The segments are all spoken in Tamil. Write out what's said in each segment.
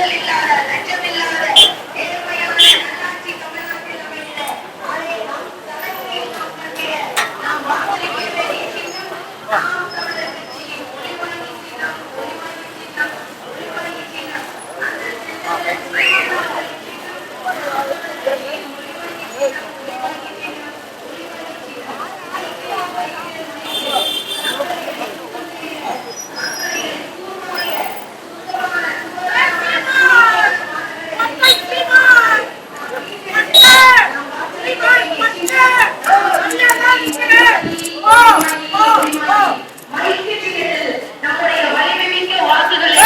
மைக்கு ஊழல் இல்லாத லட்சம் இல்லாத நேர்மையான நல்லாட்சி தமிழ்நாட்டில் அமைந்த அதை நம் தலைமுறையில் நாம் கண்டிய நாம் வாக்களிக்க வேண்டிய சின்னம் நாம் தமிழர் கட்சியின் ஒளிவாங்கி சின்னம் ஒளிவாங்கி சின்னம் ஒளிவாங்கி சின்னம் அந்த சின்னத்தை நம்முடைய வலிமைமிக்க வாக்குகளை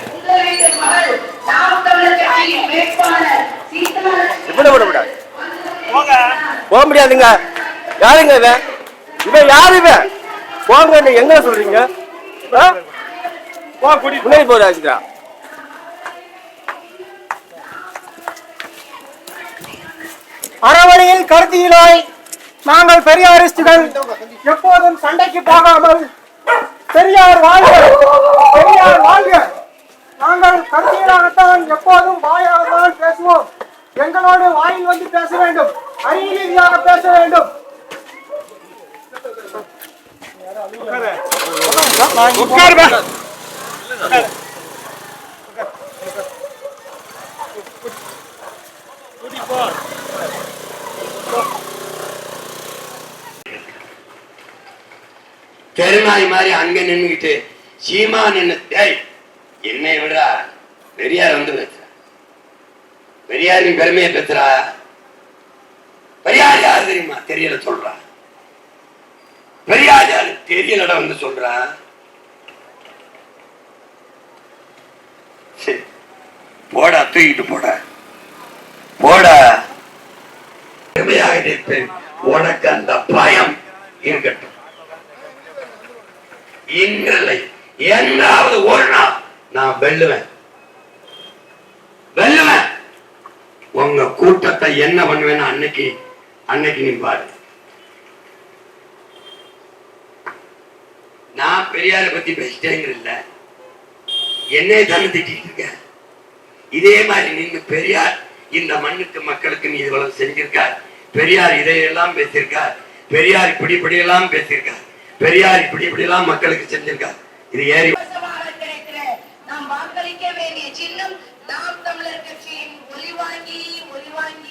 உங்களின் மகள் நாம் தமிழர் கட்சியின் வேட்பாளர் இப்படி விட விடாது போக முடியாதுங்க. யாருங்க இவன்? இவன் யாரு இவன்? போங்க எங்க சொல்றீங்க? முன்னாடி போட வச்சுக்கிறா அறவழியில் கருத்தியிலாய் நாங்கள் பெரியாரிஸ்டுகள் எப்போதும் சண்டைக்கு போகாமல் பெரியார் வாழ்க பெரியார் வாழ்க. நாங்கள் கருத்தியலாகத்தான் எப்போதும் வாயாகத்தான் பேசுவோம். எங்களோடு வாயில் வந்து பேச வேண்டும். அறிவு ரீதியாக பேச வேண்டும். பெருநாய் மாதிரி அங்க நின்னுகிட்டு சீமா டேய் என்னை விடா பெரியார் வந்து பெரியாரின் பெருமையை பேசுறா பெரியார் யார் தெரியுமா? தெரியல சொல்றா. பெரியார் யாரு? தெரியலடா வந்து சொல்றா. போடா தூக்கிட்டு போட. போடா. பெருமையாக நிற்பேன். உனக்கு அந்த பயம் இருக்கட்டும். இன்றலை என்னாவது ஒரு நாள் நான் வெல்லுவேன். வெல்லுவேன். உங்க கூட்டத்தை என்ன பண்ணுவேன்னு அன்னைக்கு அன்னைக்கு நீ பாரு. நான் பெரியார பத்தி பேசிட்டேங்கிறல்ல. என்னே தானே திட்டிட்டு இருக்க. இதே மாதிரி நீங்க பெரியார் இந்த மண்ணுக்கு மக்களுக்கு நீ இவ்வளவு செஞ்சிருக்கார். பெரியார் இதையெல்லாம் பேசியிருக்கார். பெரியார் இப்படி இப்படி எல்லாம் பேசியிருக்கார். பெரியார் இப்படி இப்படி எல்லாம் மக்களுக்கு செஞ்சிருக்கார். இது ஏறி நாம் வாக்களிக்க வேண்டிய சின்னம் நாம் தமிழர் கட்சியின் ஒளிவாங்கி ஒளிவாங்கி